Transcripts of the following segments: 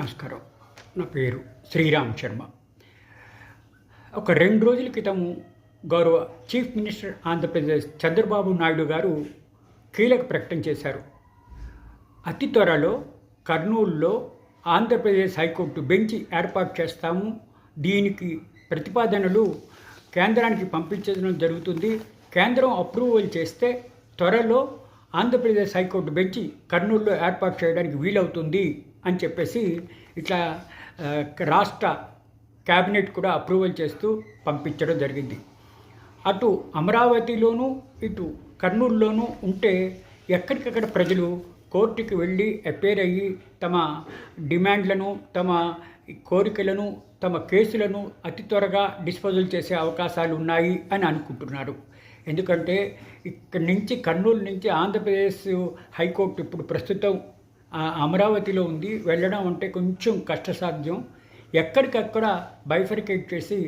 నమస్కారం. నా పేరు శ్రీరామ్ శర్మ. ఒక రెండు రోజుల క్రితము గౌరవ చీఫ్ మినిస్టర్ ఆంధ్రప్రదేశ్ చంద్రబాబు నాయుడు గారు కీలక ప్రకటన చేశారు. అతి త్వరలో కర్నూలులో ఆంధ్రప్రదేశ్ హైకోర్టు బెంచ్ ఏర్పాటు చేస్తాము. దీనికి ప్రతిపాదనలు కేంద్రానికి పంపించడం జరుగుతుంది. కేంద్రం అప్రూవల్ చేస్తే త్వరలో ఆంధ్రప్రదేశ్ హైకోర్టు బెంచ్ కర్నూలులో ఏర్పాటు చేయడానికి వీలవుతుంది. అని చెప్పేసి ఇట్లా రాష్ట్ర క్యాబినెట్ కూడా అప్రూవల్ చేస్తూ పంపించడం జరిగింది. అటు అమరావతిలోనూ ఇటు కర్నూలులోనూ ఉంటే ఎక్కడికక్కడ ప్రజలు కోర్టుకి వెళ్ళి అపేర్ అయ్యి తమ డిమాండ్లను తమ కోరికలను తమ కేసులను అతి త్వరగా డిస్పోజల్ చేసే అవకాశాలు ఉన్నాయి అని అనుకుంటున్నారు. ఎందుకంటే ఇక్కడి నుంచి కర్నూలు నుంచి ఆంధ్రప్రదేశ్ హైకోర్టు ఇప్పుడు ప్రస్తుతం అమరావతిలో ఉంది వెళ్ళడం అంటే కొంచెం కష్టసాధ్యం. ఎక్కడికక్కడ బైఫర్కేట్ చేసి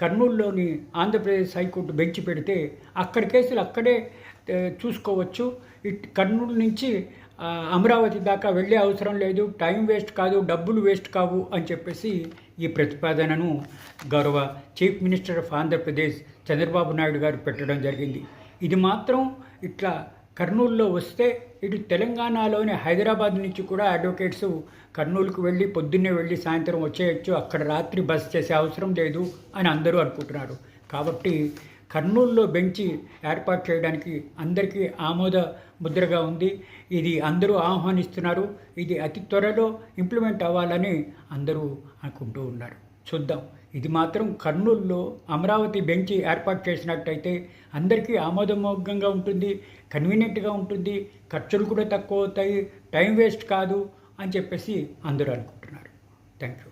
కర్నూలులోని ఆంధ్రప్రదేశ్ హైకోర్టు బెంచ్ పెడితే అక్కడ కేసులు అక్కడే చూసుకోవచ్చు. ఇట్ కర్నూలు నుంచి అమరావతి దాకా వెళ్ళే అవసరం లేదు. టైం వేస్ట్ కాదు డబ్బులు వేస్ట్ కావు అని చెప్పేసి ఈ ప్రతిపాదనను గౌరవ chief minister of Andhra Pradesh Chandrababu Naidu garu పెట్టడం జరిగింది. ఇది మాత్రం ఇట్లా కర్నూలులో వస్తే ఇటు తెలంగాణలోని హైదరాబాద్ నుంచి కూడా అడ్వకేట్స్ కర్నూలుకు వెళ్ళి పొద్దున్నే వెళ్ళి సాయంత్రం వచ్చేయచ్చు. అక్కడ రాత్రి బస్ చేసే అవసరం లేదు అని అందరూ అనుకుంటున్నారు. కాబట్టి కర్నూలులో బెంచి ఏర్పాటు చేయడానికి అందరికీ ఆమోద ముద్రగా ఉంది. ఇది అందరూ ఆహ్వానిస్తున్నారు. ఇది అతి త్వరలో ఇంప్లిమెంట్ అవ్వాలని అందరూ అనుకుంటూ ఉన్నారు. చూద్దాం. ఇది మాత్రం కర్నూలులో అమరావతి బెంచి ఏర్పాటు చేసినట్టయితే అందరికీ ఆమోదమోగ్యంగా ఉంటుంది కన్వీనియంట్గా ఉంటుంది ఖర్చులు కూడా తక్కువ అవుతాయి టైం వేస్ట్ కాదు అని చెప్పేసి అందరూ అనుకుంటున్నారు. Thank you